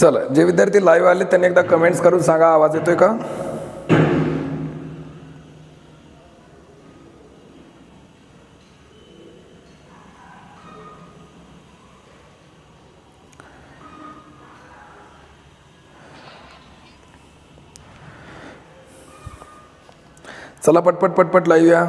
चला जे विद्यार्थी लाईव्ह आले त्यांनी एकदा कमेंट्स करून सांगा आवाज येतोय का? चला पटपट पटपट लाईव्ह या.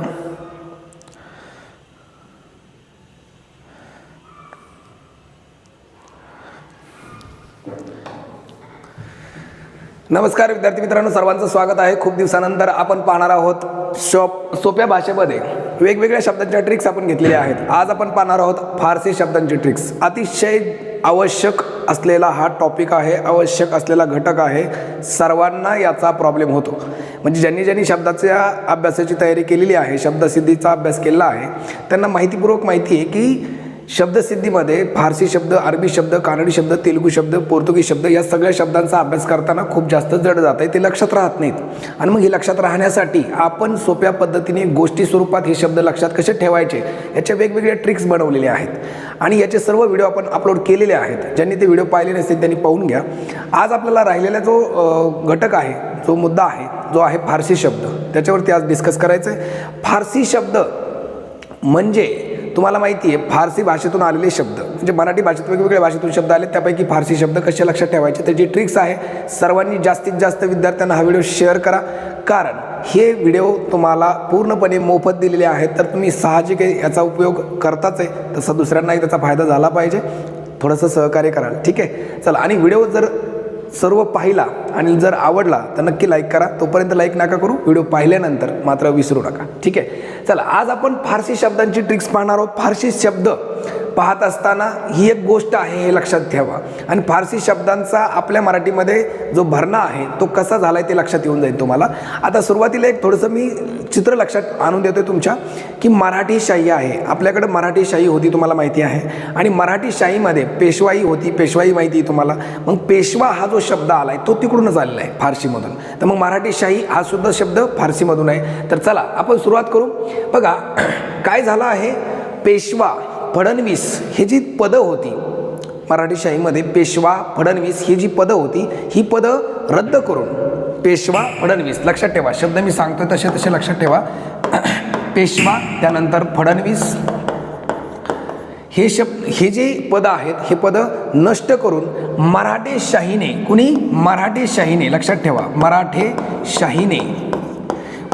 नमस्कार विद्यार्थी मित्रांनो सर्वांचं स्वागत आहे. खूप दिवसानंतर आपण पाहणार आहोत शॉप सोप्या भाषेमध्ये वेगवेगळ्या शब्दांच्या ट्रिक्स आपण घेतलेल्या आहेत. आज आपण पाहणार आहोत फारसी शब्दांची ट्रिक्स अतिशय आवश्यक असलेला हा टॉपिक आहे आवश्यक असलेला घटक आहे. सर्वांना याचा प्रॉब्लेम होतो. म्हणजे ज्यांनी ज्यांनी शब्दाच्या अभ्यासाची तयारी केलेली आहे शब्दसिद्धीचा अभ्यास केलेला आहे त्यांना माहितीपूर्वक माहिती आहे की शब्दसिद्धीमध्ये फारसी शब्द अरबी शब्द कानडी शब्द तेलुगू शब्द पोर्तुगीज शब्द या सगळ्या शब्दांचा अभ्यास करताना खूप जास्त जड जात आहे ते लक्षात राहत नाहीत. आणि मग हे लक्षात राहण्यासाठी आपण सोप्या पद्धतीने गोष्टी स्वरूपात हे शब्द लक्षात कसे ठेवायचे याच्या वेगवेगळ्या ट्रिक्स बनवलेल्या आहेत. आणि याचे सर्व व्हिडिओ आपण अपलोड केलेले आहेत. ज्यांनी ते व्हिडिओ पाहिले नसतील त्यांनी पाहून घ्या. आज आपल्याला राहिलेला जो घटक आहे जो मुद्दा आहे जो आहे फारसी शब्द त्याच्यावरती आज डिस्कस करायचं आहे फारसी शब्द म्हणजे तुम्हाला माहिती आहे फारसी भाषेतून आलेले शब्द म्हणजे मराठी भाषेत वेगवेगळ्या भाषेतून शब्द आले त्यापैकी फारसी शब्द कसे लक्षात ठेवायचे त्याची ट्रिक्स आहे. सर्वांनी जास्तीत जास्त विद्यार्थ्यांना हा व्हिडिओ शेअर करा. कारण हे व्हिडिओ तुम्हाला पूर्णपणे मोफत दिलेले आहेत. तर तुम्ही साहजिक याचा उपयोग करताच आहे. तसा दुसऱ्यांनाही त्याचा फायदा झाला पाहिजे. थोडंसं सहकार्य कराल ठीक आहे? चला आणि व्हिडिओ जर सर्व पाहिला आणि जर आवडला तर नक्की लाईक करा. तोपर्यंत लाईक नका करू. व्हिडिओ पाहिल्यानंतर मात्र विसरू नका. ठीक आहे? चला आज आपण फारसी शब्दांची ट्रिक्स पाहणार आहोत. फारसी शब्द. पाहत असताना ही एक गोष्ट आहे हे लक्षात ठेवा. आणि फारसी शब्दांचा आपल्या मराठीमध्ये जो भरणा आहे तो कसा झाला आहे ते लक्षात येऊन जाईल तुम्हाला. आता सुरुवातीला एक थोडंसं मी चित्र लक्षात आणून देतो तुमच्या की मराठी शाही आहे. आपल्याकडं मराठी शाही होती तुम्हाला माहिती आहे. आणि मराठी शाहीमध्ये पेशवाई होती पेशवाई माहिती आहे तुम्हाला. मग पेशवा हा जो शब्द आला आहे तो तिकडूनच आलेला आहे फारसीमधून. तर मग मराठी शाही हा सुद्धा शब्द फारसीमधून आहे. तर चला आपण सुरुवात करू. बघा काय झालं आहे? पेशवा. फडणवीस हे जी पदं होती मराठी शाहीमध्ये पेशवा फडणवीस ही जी पदं होती ही पदं रद्द करून पेशवा फडणवीस लक्षात ठेवा शब्द मी सांगतो तसे तसे लक्षात ठेवा. पेशवा त्यानंतर फडणवीस हे शब्द हे जे पदं आहेत हे पदं नष्ट करून मराठे शाहीने कुणी? मराठे शाहीने लक्षात ठेवा मराठे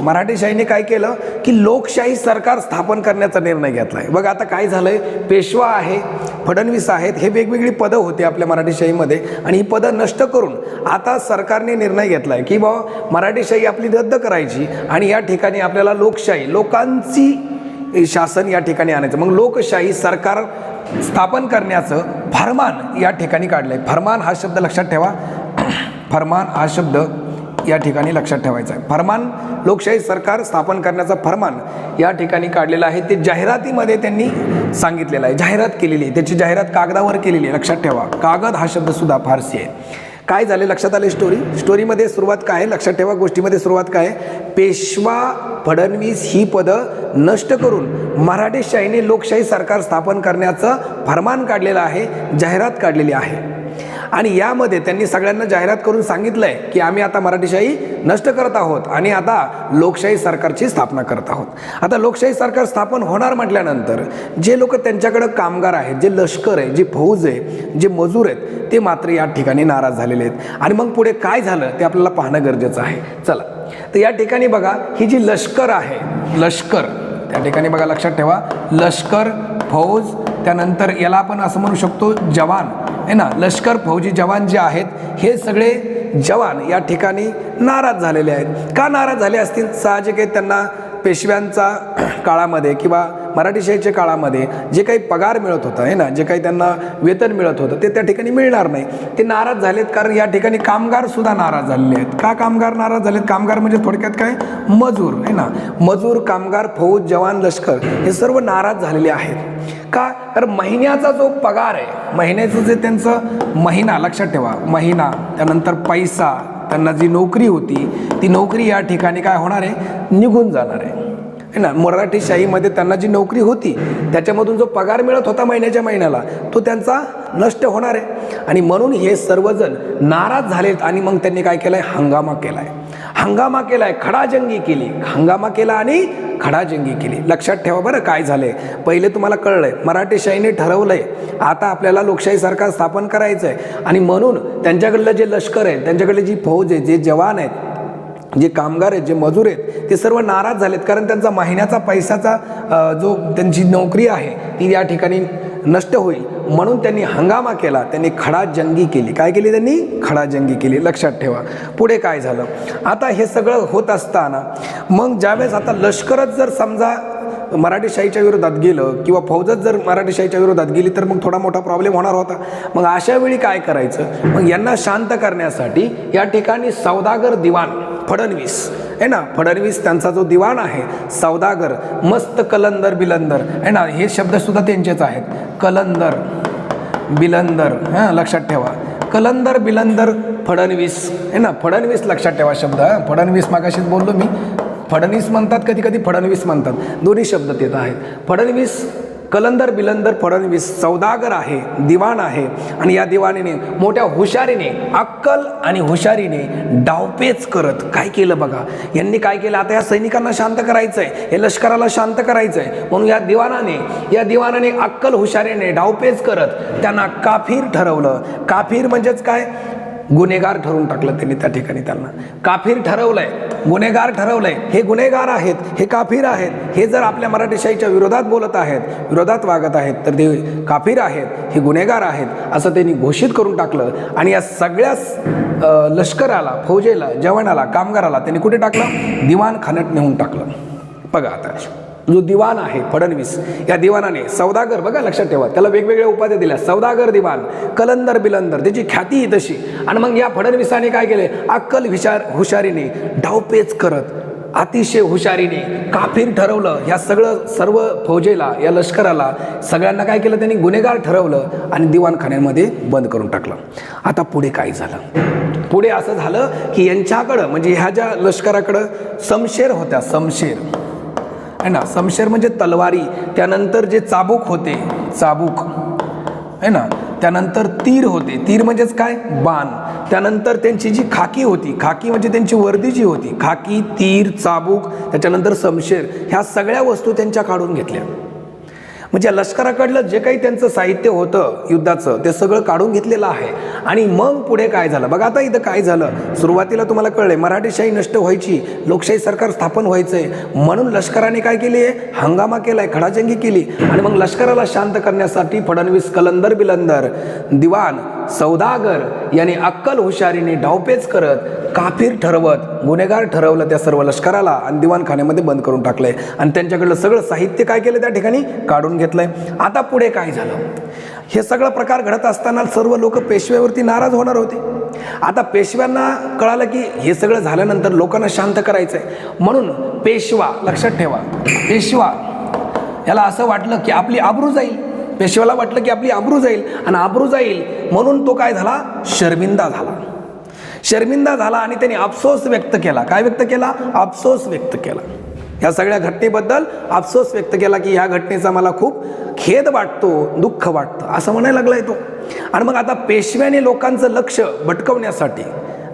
मराठेशाहीने काय केलं की लोकशाही सरकार स्थापन करण्याचा निर्णय घेतला आहे बघा आता काय झालं आहे पेशवा आहे फडणवीस आहेत हे वेगवेगळी पदं होती आपल्या मराठीशाहीमध्ये आणि ही पदं नष्ट करून आता सरकारने निर्णय घेतला आहे की बाबा मराठीशाही आपली रद्द करायची आणि या ठिकाणी आपल्याला लोकशाही लोकांची शासन या ठिकाणी आणायचं. मग लोकशाही सरकार स्थापन करण्याचं फरमान या ठिकाणी काढलं आहे फरमान हा शब्द लक्षात ठेवा. फरमान हा शब्द या ठिकाणी लक्षात ठेवायचं आहे. फरमान लोकशाही सरकार स्थापन करण्याचा फरमान या ठिकाणी काढलेला आहे. ते जाहिरातीमध्ये त्यांनी सांगितलेलं आहे. जाहिरात केलेली आहे. त्याची जाहिरात कागदावर केलेली आहे. लक्षात ठेवा. कागद हा शब्दसुद्धा फारसी आहे. काय झाले? लक्षात आले स्टोरी स्टोरीमध्ये सुरुवात काय आहे? लक्षात ठेवा. गोष्टीमध्ये सुरुवात काय आहे? पेशवा फडणवीस ही पदं नष्ट करून मराठीशाहीने लोकशाही सरकार स्थापन करण्याचं फरमान काढलेलं आहे जाहिरात काढलेली आहे. आणि यामध्ये त्यांनी सगळ्यांना जाहिरात करून सांगितलंय की आम्ही आता मराठीशाही नष्ट करत आहोत आणि आता लोकशाही सरकारची स्थापना करत आहोत. आता लोकशाही सरकार स्थापन होणार म्हटल्यानंतर जे लोक त्यांच्याकडं कामगार आहेत जे लष्कर आहे जे फौज आहे जे मजूर आहेत ते मात्र या ठिकाणी नाराज झालेले आहेत. आणि मग पुढे काय झालं ते आपल्याला पाहणं गरजेचं आहे. चला तर या ठिकाणी बघा ही जी लष्कर आहे लष्कर त्या ठिकाणी बघा लक्षात ठेवा लष्कर फौज त्यानंतर याला आपण असं म्हणू शकतो जवान. आहे ना? लष्कर फौजी जवान जे आहेत हे सगळे जवान या ठिकाणी नाराज झालेले आहेत. का नाराज झाले असतील? साहजिक आहे त्यांना पेशव्यांचा काळामध्ये किंवा मराठी शाहीच्या काळामध्ये जे काही पगार मिळत होतं आहे ना? जे काही त्यांना वेतन मिळत होतं ते त्या ठिकाणी मिळणार नाही. ते नाराज झालेत कारण या ठिकाणी कामगार सुद्धा नाराज झालेले आहेत. का कामगार नाराज झालेत? कामगार म्हणजे थोडक्यात काय? मजूर आहे ना? मजूर कामगार फौज जवान लष्कर हे सर्व नाराज झालेले आहेत. का? तर महिन्याचा जो पगार आहे महिन्याचं जे त्यांचं महिना लक्षात ठेवा महिना त्यानंतर पैसा त्यांना जी नोकरी होती ती नोकरी या ठिकाणी काय होणार आहे? निघून जाणार आहे. आहे ना मराठी शाहीमध्ये त्यांना जी नोकरी होती त्याच्यामधून जो पगार मिळत होता महिन्याच्या महिन्याला तो त्यांचा नष्ट होणार आहे. आणि म्हणून हे सर्वजण नाराज झालेत आणि मग त्यांनी काय केलंय? हंगामा केला आहे हंगामा केला आहे खडाजंगी केली. हंगामा केला आणि खडाजंगी केली. लक्षात ठेवा बरं काय झालंय. पहिले तुम्हाला कळलंय मराठी शाहीने ठरवलंय आता आपल्याला लोकशाही सरकार स्थापन करायचं आहे आणि म्हणून त्यांच्याकडलं जे लष्कर आहे त्यांच्याकडले जी फौज आहे जे जवान आहेत जे कामगार आहेत जे मजूर आहेत ते सर्व नाराज झालेत. कारण त्यांचा महिन्याचा पैशाचा जो त्यांची नोकरी आहे ती या ठिकाणी नष्ट होईल. म्हणून त्यांनी हंगामा केला. त्यांनी खडा जंगी केली. काय केली त्यांनी? खडा जंगी केली. लक्षात ठेवा. पुढे काय झालं? आता हे सगळं होत असताना मग ज्यावेळेस आता लष्करच जर समजा मराठीशाहीच्या विरोधात गेलं किंवा फौजच जर मराठीशाहीच्या विरोधात गेली तर मग थोडा मोठा प्रॉब्लेम होणार होता. मग अशा वेळी काय करायचं? मग यांना शांत करण्यासाठी या ठिकाणी सौदागर दिवाण फडणवीस. आहे ना? फडणवीस त्यांचा जो दिवाण आहे सौदागर मस्त कलंदर बिलंदर. आहे ना? हे शब्दसुद्धा त्यांचेच आहेत. कलंदर बिलंदर हां लक्षात ठेवा. कलंदर बिलंदर फडणवीस. आहे ना? फडणवीस लक्षात ठेवा शब्द हां. फडणवीस मागाशीच बोललो मी. फडणवीस म्हणतात कधी कधी फडणवीस म्हणतात. दोन्ही शब्द तिथं आहेत. फडणवीस कलंदर बिलंदर फडणवीस सौदागर आहे दिवाण आहे. आणि या दिवाणीने मोठ्या हुशारीने अक्कल आणि हुशारीने डावपेच करत काय केलं बघा? यांनी काय केलं? आता या सैनिकांना शांत करायचं आहे हे लष्कराला शांत करायचं आहे म्हणून या दिवाणाने या दिवाणाने अक्कल हुशारीने डावपेच करत त्यांना काफीर ठरवलं. काफीर म्हणजेच काय? गुन्हेगार ठरवून टाकलं त्यांनी त्या ठिकाणी त्यांना. काफीर ठरवलंय गुन्हेगार ठरवलंय. हे गुन्हेगार आहेत हे काफीर आहेत. हे जर आपल्या मराठीशाहीच्या विरोधात बोलत आहेत विरोधात वागत आहेत तर ते काफीर आहेत हे गुन्हेगार आहेत असं त्यांनी घोषित करून टाकलं. आणि या सगळ्याच लष्कराला फौजेला जवानाला कामगाराला त्यांनी कुठे टाकलं? दिवाणखान्यात नेऊन टाकलं. बघा आता. जो दिवाण आहे फडणवीस या दिवाणाने सौदागर बघा लक्षात ठेवा त्याला वेगवेगळ्या उपाध्या दिल्या सौदागर दिवाण कलंदर बिलंदर त्याची ख्याती ही तशी. आणि मग या फडणवीसाने काय केले? अक्कल हुशार हुशारीने डावपेच करत अतिशय हुशारीने काफीर ठरवलं. ह्या सगळं सर्व फौजेला या लष्कराला सगळ्यांना काय केलं त्यांनी? गुन्हेगार ठरवलं आणि दिवाणखान्यांमध्ये बंद करून टाकलं. आता पुढे काय झालं? पुढे असं झालं की यांच्याकडं म्हणजे ह्या ज्या लष्कराकडं समशेर होत्या समशेर. आहे ना समशेर म्हणजे तलवारी त्यानंतर जे चाबूक होते चाबूक आहे ना त्यानंतर तीर होते तीर म्हणजेच काय? बाण. त्यानंतर त्यांची जी खाकी होती खाकी म्हणजे त्यांची वर्दी जी होती खाकी तीर चाबूक त्याच्यानंतर समशेर ह्या सगळ्या वस्तू त्यांच्या काढून घेतल्या. म्हणजे लष्कराकडलं जे काही त्यांचं साहित्य होतं युद्धाचं ते सगळं काढून घेतलेलं आहे. आणि मग पुढे काय झालं? बघा आता इथं काय झालं? सुरुवातीला तुम्हाला कळले मराठीशाही नष्ट व्हायची लोकशाही सरकार स्थापन व्हायचं आहे म्हणून लष्कराने काय केली? आहे हंगामा केलाय खडाजंगी केली. आणि मग लष्कराला शांत करण्यासाठी फडणवीस कलंदर बिलंदर दिवाण सौदागर याने अक्कल हुशारीने डावपेच करत काफीर ठरवत गुन्हेगार ठरवलं त्या सर्व लष्कराला आणि दिवाणखान्यामध्ये बंद करून टाकलंय. आणि त्यांच्याकडलं सगळं साहित्य काय केलं त्या ठिकाणी? काढून घेतलंय. आता पुढे काय झालं? हे सगळं प्रकार घडत असताना सर्व लोक पेशव्यावरती नाराज होणार होते. आता पेशव्यांना कळालं की हे सगळं झाल्यानंतर लोकांना शांत करायचं आहे म्हणून पेशवा लक्षात ठेवा. पेशवा याला असं वाटलं की आपली आबरू जाईल. पेशव्याला वाटलं की आपली आबरू जाईल. आणि आबरू जाईल म्हणून तो काय झाला? शर्मिंदा झाला. शर्मिंदा झाला आणि त्यांनी अफसोस व्यक्त केला. काय व्यक्त केला? अफसोस व्यक्त केला. या सगळ्या घटनेबद्दल अफसोस व्यक्त केला की ह्या घटनेचा मला खूप खेद वाटतो दुःख वाटतं. असं म्हणायला लागलाय तो. आणि मग आता पेशव्याने लोकांचं लक्ष भटकवण्यासाठी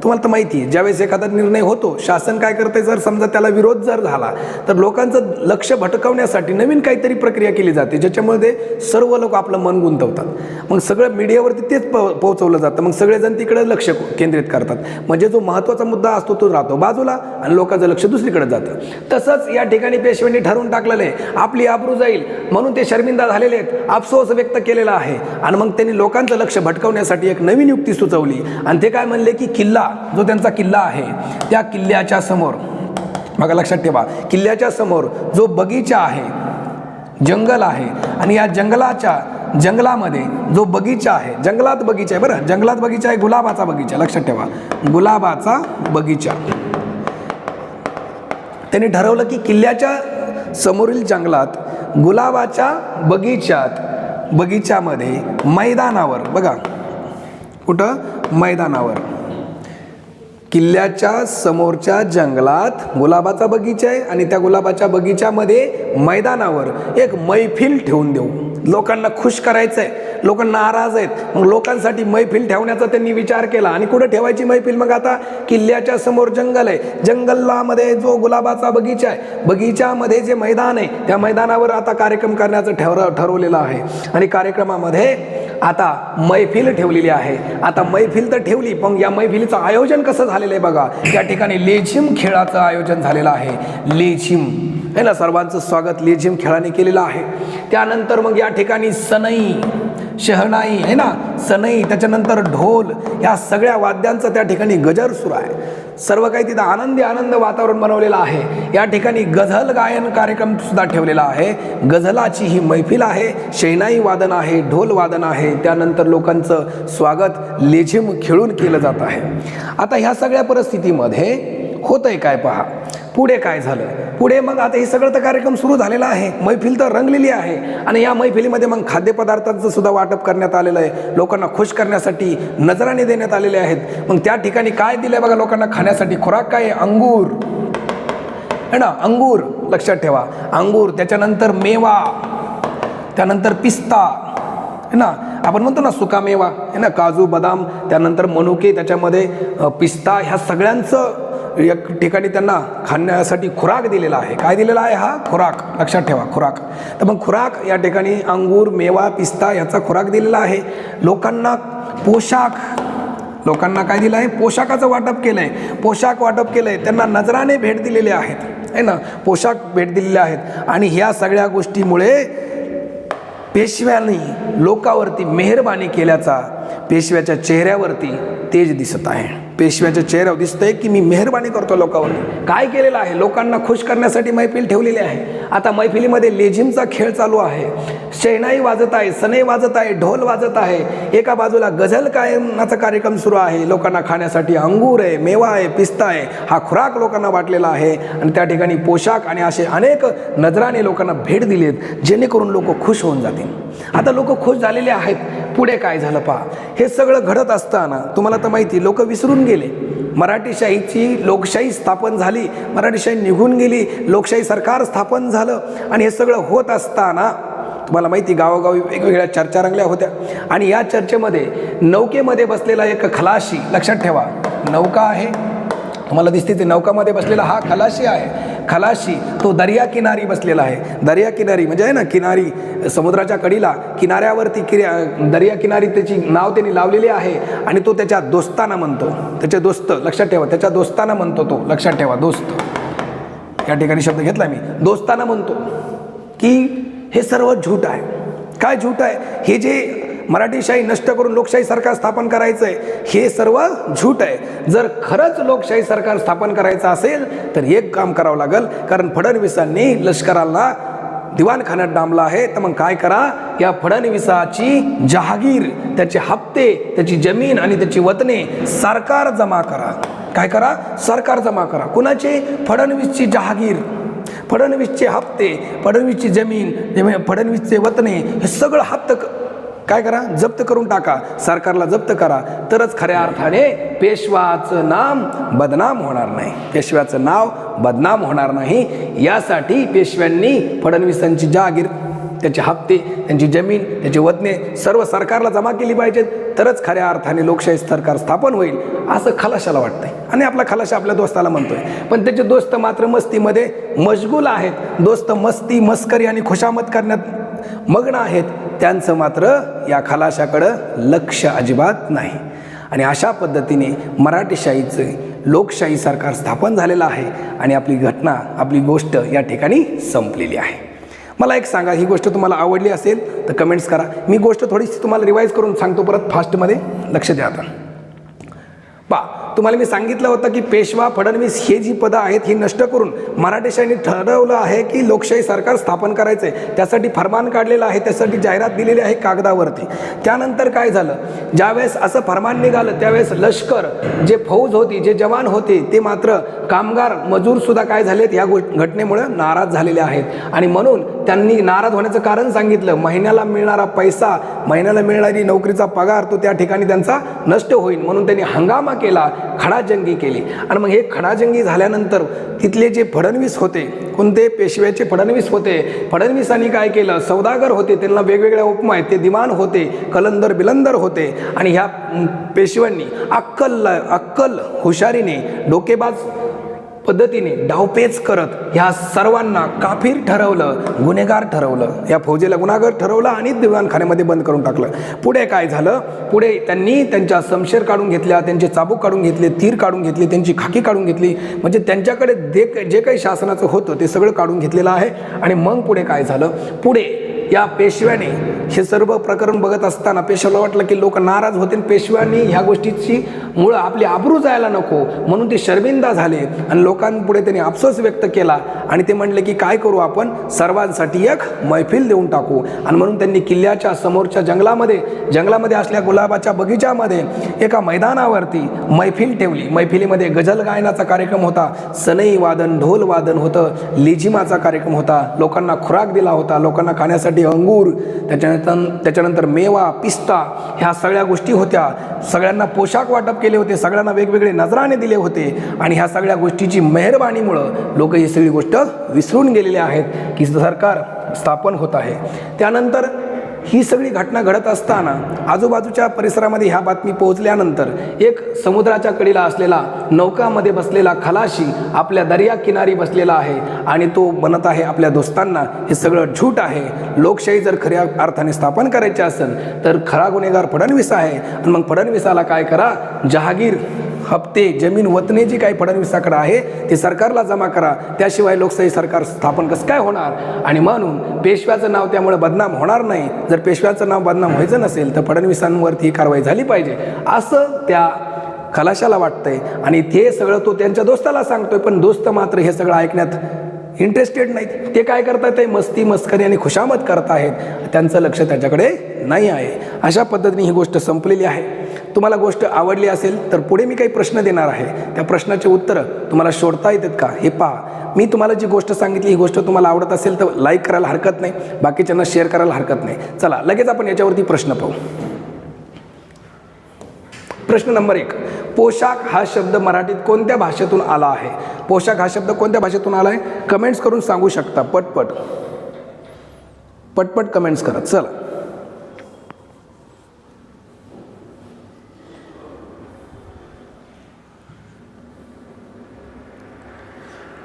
तुम्हाला तर माहिती आहे ज्यावेळेस एखादा निर्णय होतो शासन काय करते जर समजा त्याला विरोध जर झाला तर लोकांचं लक्ष भटकवण्यासाठी नवीन काहीतरी प्रक्रिया केली जाते ज्याच्यामध्ये सर्व लोक आपलं मन गुंतवतात. मग सगळं मीडियावरती तेच प पोहोचवलं जातं मग सगळेजण तिकडे लक्ष केंद्रित करतात. म्हणजे जो महत्त्वाचा मुद्दा असतो तो राहतो बाजूला आणि लोकांचं लक्ष दुसरीकडे जातं. तसंच या ठिकाणी पेशव्यांनी ठरवून टाकलेलं आहे आपली आबरू जाईल म्हणून ते शर्मिंदा झालेले आहेत अफसोस व्यक्त केलेला आहे. आणि मग त्यांनी लोकांचं लक्ष भटकवण्यासाठी एक नवीन युक्ती सुचवली. आणि ते काय म्हणले की किल्ला जो त्यांचा किल्ला आहे त्या किल्ल्याच्या समोर बघा लक्षात ठेवा किल्ल्याच्या समोर जो बगीचा आहे जंगल आहे आणि या जंगलाच्या जंगलामध्ये जो बगीचा आहे जंगलात बगीचा आहे बरं जंगलात बगीचा आहे गुलाबाचा बगीचा लक्षात ठेवा गुलाबाचा बगीचा. त्यांनी ठरवलं की किल्ल्याच्या समोरील जंगलात गुलाबाच्या बगीच्यात बगीच्यामध्ये मैदानावर बघा कुठं? मैदानावर. किल्ल्याच्या समोरच्या जंगलात गुलाबाचा बगीचा आहे आणि त्या गुलाबाच्या बगीच्यामध्ये मैदानावर एक मैफिल ठेवून देऊ. लोकांना खुश करायचं आहे लोक नाराज आहेत. मग लोकांसाठी मैफिल ठेवण्याचा त्यांनी विचार केला. आणि कुठं ठेवायची मैफिल? मग आता किल्ल्याच्या समोर जंगल आहे. जंगलामध्ये जो गुलाबाचा बगीचा आहे बगीच्यामध्ये जे मैदान आहे त्या मैदानावर आता कार्यक्रम करण्याचं ठरव ठरवलेलं आहे. आणि कार्यक्रमामध्ये आता मैफिल ठेवलेली आहे. आता मैफिल तर ठेवली पण या मैफिलीचं आयोजन कसं झालेलं आहे बघा. या ठिकाणी लेझिम खेळाचं आयोजन झालेलं आहे. लेझिम. है ना सर्वांचं स्वागत लेझिम खेळाने केलेलं आहे. त्यानंतर मग या ठिकाणी सनई. शहनाई आहे ना? सनई त्याच्यानंतर ढोल या सगळ्या वाद्यांचं त्या ठिकाणी गजर सुरू आहे. सर्व काही तिथं आनंदी आनंद वातावरण बनवलेलं आहे. या ठिकाणी गझल गायन कार्यक्रम सुद्धा ठेवलेला आहे. गझलाची ही मैफिल आहे. शेनाई वादन आहे ढोल वादन आहे. त्यानंतर लोकांचं स्वागत लेझिम खेळून केलं जात आहे. आता ह्या सगळ्या परिस्थितीमध्ये होतंय काय पहा? पुढे काय झालं? पुढे मग आता हे सगळं तर कार्यक्रम सुरू झालेला आहे. मैफिल तर रंगलेली आहे. आणि या मैफिलीमध्ये मग खाद्यपदार्थांचं सुद्धा वाटप करण्यात आलेलं आहे. लोकांना खुश करण्यासाठी नजराने देण्यात आलेले आहेत. मग त्या ठिकाणी काय दिलं आहे बघा लोकांना खाण्यासाठी? खुराक काय अंगूर. है ना? अंगूर. लक्षात ठेवा. अंगूर त्याच्यानंतर मेवा त्यानंतर पिस्ता. है ना? आपण म्हणतो ना सुका मेवा. है ना? काजू बदाम त्यानंतर मनुके त्याच्यामध्ये पिस्ता ह्या सगळ्यांचं एक ठिकाणी त्यांना खाण्यासाठी खुराक दिलेला आहे. काय दिलेला आहे हा? खुराक. लक्षात ठेवा खुराक. तर मग खुराक या ठिकाणी अंगूर मेवा पिस्ता याचा खुराक दिलेला आहे. लोकांना पोशाख लोकांना काय दिलं आहे? पोशाखाचं वाटप केलं आहे पोशाख वाटप केलं आहे त्यांना नजराने भेट दिलेले आहेत. आहे ना? पोशाख भेट दिलेले आहेत. आणि ह्या सगळ्या गोष्टीमुळे पेशव्यांनी लोकावरती मेहरबानी केल्याचा पेशव्याच्या चेहऱ्यावरती तेज दिसत आहे. पेशव्याच्या चेहऱ्यावर दिसतंय की मी मेहरबानी करतो लोकांवर काय केलेलं आहे? लोकांना खुश करण्यासाठी मैफिल ठेवलेली आहे. आता मैफिलीमध्ये लेझिमचा खेळ चालू आहे. शेणाई वाजत आहे सनई वाजत आहे ढोल वाजत आहे. एका बाजूला गझल कायमाचा कार्यक्रम सुरू आहे. लोकांना खाण्यासाठी अंगूर आहे मेवा आहे पिस्ता आहे. हा खुराक लोकांना वाटलेला आहे. आणि त्या ठिकाणी पोशाख आणि असे अनेक नजराने लोकांना भेट दिलीत जेणेकरून लोक खुश होऊन जातील. आता लोक खुश झालेले आहेत. पुढे काय झालं पहा? हे सगळं घडत असताना तुम्हाला तर माहिती लोक विसरून गेले. मराठीशाहीची लोकशाही स्थापन झाली मराठीशाही निघून गेली लोकशाही सरकार स्थापन झालं आणि हे सगळं होत असताना तुम्हाला माहिती गावोगावी वेगवेगळ्या चर्चा रंगल्या होत्या. आणि या चर्चेमध्ये नौकेमध्ये बसलेला एक खलाशी लक्षात ठेवा नौका आहे. तुम्हाला दिसते ते नौकामध्ये बसलेला हा खलाशी आहे. खलाशी तो दर्या किनारी बसलेला आहे. दर्या किनारी म्हणजे आहे ना किनारी समुद्राच्या कडीला किनाऱ्यावरती किर्या दर्या किनारी त्याची नाव त्यांनी लावलेली आहे आणि तो त्याच्या दोस्ताना म्हणतो. त्याचे दोस्त लक्षात ठेवा त्याच्या दोस्ताना म्हणतो तो. लक्षात ठेवा दोस्त. या ठिकाणी शब्द घेतला मी. दोस्ताना म्हणतो. की हे सर्व झूट आहे. काय झूट आहे? हे जे मराठीशाही नष्ट करून लोकशाही सरकार स्थापन करायचं आहे हे सर्व झूट आहे. जर खरंच लोकशाही सरकार स्थापन करायचं असेल तर एक काम करावं लागेल कारण फडणवीसांनी लष्कराला दिवाणखान्यात डांबला आहे. तर मग काय करा या फडणवीसाची जहागीर त्याचे हप्ते त्याची जमीन आणि त्याची वतने सरकार जमा करा. काय करा सरकार जमा करा. कुणाचे? फडणवीसची जहागीर. फडणवीसचे हप्ते फडणवीसची जमीन फडणवीसचे वतने हे सगळं हप्त काय करा? जप्त करून टाका. सरकारला जप्त करा. तरच खऱ्या अर्थाने पेशवाचं नाम बदनाम होणार नाही. पेशव्याचं नाव बदनाम होणार नाही. यासाठी पेशव्यांनी फडणवीसांची जहागीर त्याचे हप्ते त्यांची जमीन त्याची वतने सर्व सरकारला जमा केली पाहिजेत. तरच खऱ्या अर्थाने लोकशाही सरकार स्थापन होईल असं खलाशाला वाटतंय. आणि आपला खलाशा आपल्या दोस्ताला म्हणतोय. पण त्याचे दोस्त मात्र मस्तीमध्ये मशगूल आहेत. दोस्त मस्ती मस्करी आणि खुशामत करण्यात मग्न आहेत त्यांचं मात्र या खलाशाकडं लक्ष अजिबात नाही. आणि अशा पद्धतीने मराठीशाहीचं लोकशाही सरकार स्थापन झालेलं आहे आणि आपली घटना आपली गोष्ट या ठिकाणी संपलेली आहे. मला एक सांगा ही गोष्ट तुम्हाला आवडली असेल तर कमेंट्स करा. मी गोष्ट थोडीशी तुम्हाला रिवाईज करून सांगतो परत फास्टमध्ये लक्ष द्या आता. पा तुम्हाला मी सांगितलं होतं की पेशवा फडणवीस हे जी पदं आहेत ही नष्ट करून मराठीशाहीने ठरवलं आहे की लोकशाही सरकार स्थापन करायचं आहे त्यासाठी फरमान काढलेलं आहे त्यासाठी जाहिरात दिलेली आहे कागदावरती. त्यानंतर काय झालं? ज्यावेळेस असं फरमान निघालं त्यावेळेस लष्कर जे फौज होती जे जवान होते ते मात्र कामगार मजूरसुद्धा काय झालेत? या गोष्ट घटनेमुळे नाराज झालेले आहेत. आणि म्हणून त्यांनी नाराज होण्याचं कारण सांगितलं. महिन्याला मिळणारा पैसा महिन्याला मिळणारी नोकरीचा पगार तो त्या ठिकाणी त्यांचा नष्ट होईल. म्हणून त्यांनी हंगामा केला. खडाजंगी केली. आणि मग हे खडाजंगी झाल्यानंतर तिथले जे फडणवीस होते कोणते पेशव्याचे फडणवीस होते फडणवीसांनी काय केलं? सौदागर होते त्यांना वेगवेगळ्या उपमा आहेत ते दिवाण होते कलंदर बिलंदर होते. आणि ह्या पेशव्यांनी अक्कल अक्कल हुशारीने डोकेबाज पद्धतीने डावपेच करत ह्या सर्वांना काफीर ठरवलं गुन्हेगार ठरवलं. या फौजेला गुन्हागार ठरवलं आणि दिवाणखान्यामध्ये बंद करून टाकलं. पुढे काय झालं? पुढे त्यांनी त्यांच्या समशेर काढून घेतल्या त्यांचे चाबूक काढून घेतले तीर काढून घेतले त्यांची खाकी काढून घेतली. म्हणजे त्यांच्याकडे जे जे काही शासनाचं होतं ते सगळं काढून घेतलेलं आहे. आणि मग पुढे काय झालं? पुढे या पेशव्याने हे सर्व प्रकरण बघत असताना पेशव्याला वाटलं की लोक नाराज होते आणि पेशव्यांनी ह्या गोष्टीची मुळं आपली आबरू जायला नको. म्हणून ते शर्मिंदा झाले आणि लोकांपुढे त्यांनी अफसोस व्यक्त केला आणि ते म्हणले की काय करू आपण? सर्वांसाठी एक मैफिल देऊन टाकू. आणि म्हणून त्यांनी किल्ल्याच्या समोरच्या जंगलामध्ये जंगलामध्ये असल्या गुलाबाच्या बगीच्यामध्ये एका मैदानावरती मैफिल ठेवली. मैफिलीमध्ये गझल गायनाचा कार्यक्रम होता. सनई वादन ढोल वादन होतं. लेझिमाचा कार्यक्रम होता. लोकांना खुराक दिला होता. लोकांना खाण्यासाठी अंगूर त्याच्यानंतर त्याच्यानंतर मेवा पिस्ता ह्या सगळ्या गोष्टी होत्या. सगळ्यांना पोशाख वाटप केले होते सगळ्यांना वेगवेगळे नजराने दिले होते. आणि ह्या सगळ्या गोष्टीची मेहरबानीमुळं लोक ही सगळी गोष्ट विसरून गेलेले आहेत की सरकार स्थापन होत आहे. त्यानंतर ही सगळी घटना घडत असताना आजूबाजूच्या परिसरामध्ये ह्या बातमी पोहोचल्यानंतर एक समुद्राच्या कडीला असलेला नौकामध्ये बसलेला खलाशी आपल्या दर्या किनारी बसलेला आहे आणि तो म्हणत आहे आपल्या दोस्तांना हे सगळं झूट आहे. लोकशाही जर खऱ्या अर्थाने स्थापन करायची असेल तर खरा गुन्हेगार फडणवीस आहे. आणि मग फडणवीसाला काय करा? जहागीर हप्ते जमीन वतने जी काही फडणवीसाकडे आहे ते सरकारला जमा करा. त्याशिवाय लोकशाही सरकार स्थापन कसं काय होणार? आणि म्हणून पेशव्याचं नाव त्यामुळे बदनाम होणार नाही. जर पेशव्याचं नाव बदनाम व्हायचं नसेल तर फडणवीसांवरती ही कारवाई झाली पाहिजे. असं त्या खलाशाला वाटतंय. आणि ते सगळं तो त्यांच्या दोस्ताला सांगतोय पण दोस्त मात्र हे सगळं ऐकण्यात इंटरेस्टेड नाहीत. ते काय करतात ते मस्ती मस्करी आणि खुशामत करत आहेत. त्यांचं लक्ष त्याच्याकडे नाही आहे. अशा पद्धतीने ही गोष्ट संपलेली आहे. तुम्हाला गोष्ट आवडली असेल तर पुढे मी काही प्रश्न देणार आहे. त्या प्रश्नाचे उत्तरं तुम्हाला शोधता येतात का? हे पहा. मी तुम्हाला जी गोष्ट सांगितली ही गोष्ट तुम्हाला आवडत असेल तर लाईक करायला हरकत नाही. बाकीच्यांना शेअर करायला हरकत नाही. चला लगेच आपण याच्यावरती प्रश्न पाहू. प्रश्न नंबर एक. पोशाख हा शब्द मराठीत कोणत्या भाषेतून आला आहे? पोशाख हा शब्द कोणत्या भाषेतून आला आहे कमेंट्स करून सांगू शकता. पटपट. पटपट कमेंट्स करा. चला.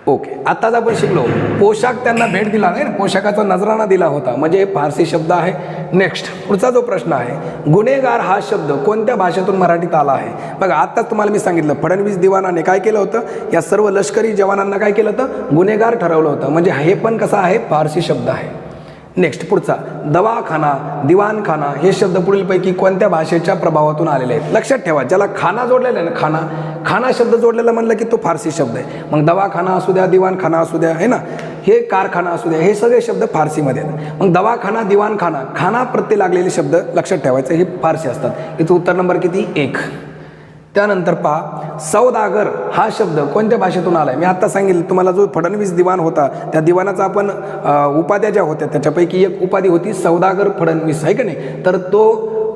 ओके आत्ताच आपण शिकलो. पोशाख त्यांना भेट दिला नाही ना? पोशाखाचा नजराणा दिला होता. म्हणजे फारसी शब्द आहे. नेक्स्ट पुढचा जो प्रश्न आहे गुन्हेगार हा शब्द कोणत्या भाषेतून मराठीत आला आहे? बघा आत्ताच तुम्हाला मी सांगितलं फडणवीस दिवाणाने काय केलं होतं? या सर्व लष्करी जवानांना काय केलं होतं? गुन्हेगार ठरवलं होतं. म्हणजे हे पण कसं आहे? फारसी शब्द आहे. नेक्स्ट पुढचा. दवाखाना दिवाणखाना हे शब्द पुढीलपैकी कोणत्या भाषेच्या प्रभावातून आलेले आहेत? लक्षात ठेवा ज्याला खाना जोडलेला आहे ना खाना खाना शब्द जोडलेला म्हणलं की तो फारसी शब्द आहे. मग दवाखाना असू द्या दिवाणखाना असू द्या आहे ना? हे कारखाना असू द्या हे सगळे शब्द फारसीमध्ये आहेत. मग दवाखाना दिवाणखाना खाना प्रत्यय लागलेले शब्द लक्षात ठेवायचे हे फारसी असतात. इथं उत्तर नंबर किती? एक. त्यानंतर पहा सौदागर हा शब्द कोणत्या भाषेतून आला आहे मी आत्ता सांगितलं तुम्हाला जो फडणवीस दिवाण होता त्या दिवाणाचा आपण उपाध्या ज्या होत्या त्याच्यापैकी एक उपाधी होती सौदागर फडणवीस आहे का नाही? तर तो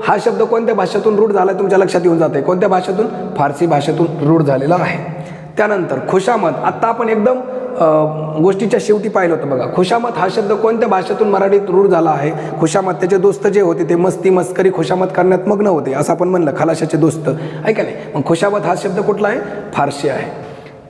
हा शब्द कोणत्या भाषेतून रूढ झाला तुमच्या लक्षात येऊन जाते कोणत्या भाषेतून? फारसी भाषेतून रूढ झालेला आहे त्यानंतर खुशामत आत्ता आपण एकदम गोष्टीच्या शेवटी पाहिलं होतं बघा. खुशामत हा शब्द कोणत्या भाषेतून मराठीत रूढ झाला आहे? खुशामत त्याचे दोस्त जे होते ते मस्ती मस्करी खुशामत करण्यात मग्न होते असं आपण म्हणलं खलाशाचे दोस्त. आहे का नाही मग खुशामत हा शब्द कुठला आहे? फारशी आहे.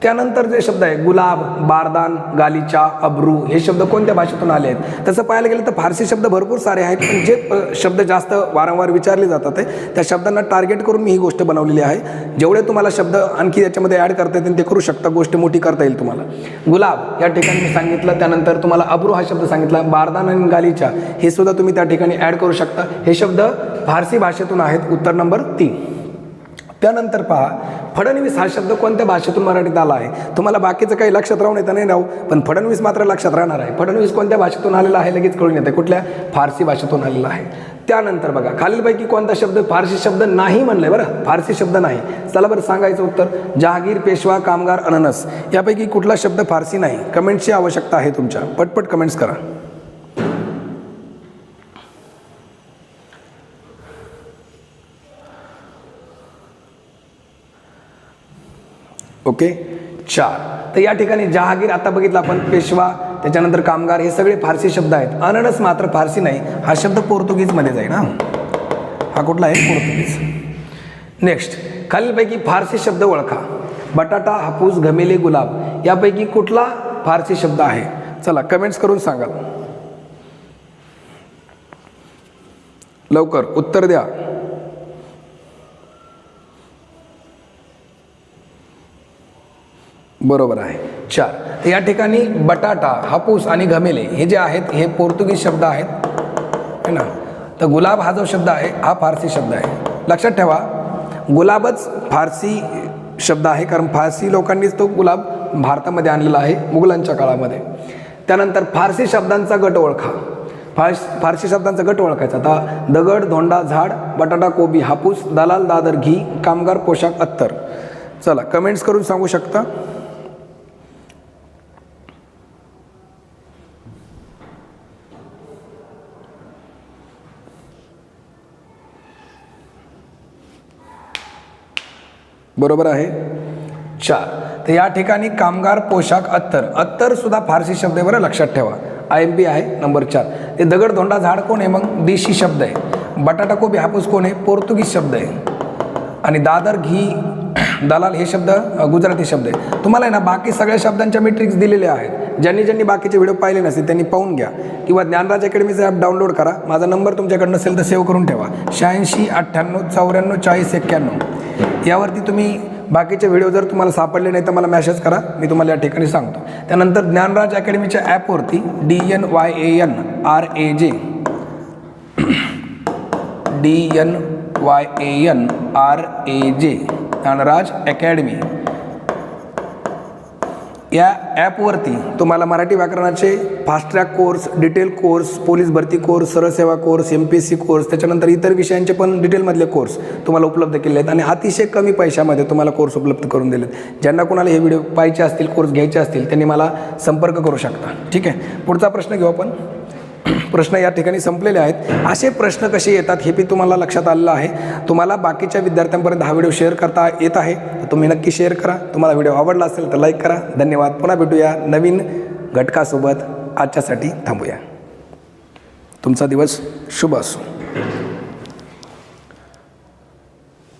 त्यानंतर जे शब्द आहे गुलाब बारदान गालिचा अब्रू हे शब्द कोणत्या भाषेतून आले आहेत तसं पाहायला गेलं तर फारसी शब्द भरपूर सारे आहेत पण जे शब्द जास्त वारंवार विचारले जातात आहे त्या शब्दांना टार्गेट करून मी ही गोष्ट बनवलेली आहे. जेवढे तुम्हाला शब्द आणखी याच्यामध्ये ॲड करता येतील ते करू शकता गोष्ट मोठी करता येईल तुम्हाला. गुलाब या ठिकाणी मी सांगितलं त्यानंतर तुम्हाला अब्रू हा शब्द सांगितला बारदान आणि गालिचा हे सुद्धा तुम्ही त्या ठिकाणी ॲड करू शकता. हे शब्द फारसी भाषेतून आहेत उत्तर नंबर तीन. त्यानंतर पहा फडणवीस हा शब्द कोणत्या भाषेतून मराठीत आला आहे? तुम्हाला बाकीचं काही लक्षात राहून येतं नाही राहू पण फडणवीस मात्र लक्षात राहणार आहे. फडणवीस कोणत्या भाषेतून आलेला आहे लगेच कळून येते. कुठल्या? फारसी भाषेतून आलेला आहे. त्यानंतर बघा खालीलपैकी कोणता शब्द फारसी शब्द नाही म्हणलंय बरं? फारसी शब्द नाही. चला बरं सांगायचं उत्तर. जहागीर पेशवा कामगार अननस. यापैकी कुठला शब्द फारसी नाही? कमेंट्सची आवश्यकता आहे तुमच्या. पटपट कमेंट्स करा. ओके? चार. तर या ठिकाणी जहागीर आता बघितलं आपण पेशवा त्याच्यानंतर कामगार हे सगळे फारसी शब्द आहेत. अननस मात्र फारसी नाही. हा शब्द पोर्तुगीजमध्ये जाईल ना? हा कुठला आहे? पोर्तुगीज. नेक्स्ट खालीलपैकी फारसी शब्द ओळखा. बटाटा हापूस घमेले गुलाब. यापैकी कुठला फारसी शब्द आहे? चला कमेंट्स करून सांगा लवकर. उत्तर द्या. बरोबर आहे. चार. या ठिकाणी बटाटा हापूस आणि घमेले हे जे आहेत हे पोर्तुगीज शब्द आहेत. है ना? तर गुलाब हा जो शब्द आहे हा फारसी शब्द आहे. लक्षात ठेवा गुलाबच फारसी शब्द आहे कारण फारसी लोकांनीच तो गुलाब भारतामध्ये आणलेला आहे मुघलांच्या काळामध्ये. त्यानंतर फारसी शब्दांचा गट ओळखा. फारस फारसी शब्दांचा गट ओळखायचा. आता दगड धोंडा झाड बटाटा कोबी हापूस दलाल दादर घी कामगार पोशाख अत्तर. चला कमेंट्स करून सांगू शकता? बरोबर आहे? चार तर या ठिकाणी कामगार पोशाख अत्तर. अत्तरसुद्धा फारसी शब्द आहे बरं लक्षात ठेवा. आय एम पी आहे नंबर चार. ते दगडधोंडा झाड कोण आहे मग? देशी शब्द आहे. बटाटा कोबी हापूस कोण आहे? पोर्तुगीज शब्द आहे. आणि दादर घी दलाल हे शब्द गुजराती शब्द आहे. तुम्हाला आहे ना बाकी सगळ्या शब्दांच्या मेट्रिक्स दिलेल्या आहेत. ज्यांनी ज्यांनी बाकीचे व्हिडिओ पाहिले नसतील त्यांनी पाहून घ्या. किंवा ज्ञानराज अकॅडमीचं ॲप डाउनलोड करा. माझा नंबर तुमच्याकडे नसेल तर सेव्ह करून ठेवा. शहाऐंशी अठ्ठ्याण्णव चौऱ्याण्णव चाळीस एक्क्याण्णव. यावरती तुम्ही बाकीचे व्हिडिओ जर तुम्हाला सापडले नाही तर मला मॅसेज करा. मी तुम्हाला या ठिकाणी सांगतो. त्यानंतर ज्ञानराज अकॅडमीच्या ॲपवरती D N Y A N R A J D N Y A N R A J Dnyanraj academy. या ॲपवरती तुम्हाला मराठी व्याकरणाचे fast track course detail course police भरती course सरसेवा course M P S C course त्याच्यानंतर इतर विषयांचे पण डिटेलमधले course तुम्हाला उपलब्ध केले आहेत. आणि अतिशय कमी पैशामध्ये तुम्हाला कोर्स उपलब्ध करून दिलेत ज्यांना कोणाला हे व्हिडिओ पाहिजे असतील कोर्स घ्यायचे असतील त्यांनी मला संपर्क करू शकता. ठीक आहे? पुढचा प्रश्न घेऊ आपण. प्रश्न या ठिकाणी संपलेले आहेत. असे प्रश्न कसे येतात हे बी तुम्हाला लक्षात आलेलं आहे. तुम्हाला बाकीच्या विद्यार्थ्यांपर्यंत हा व्हिडिओ शेअर करता येत आहे. तर तुम्ही नक्की शेअर करा. तुम्हाला व्हिडिओ आवडला असेल तर लाईक करा. धन्यवाद. पुन्हा भेटूया नवीन घटकासोबत. आजच्यासाठी थांबूया. तुमचा दिवस शुभ असो.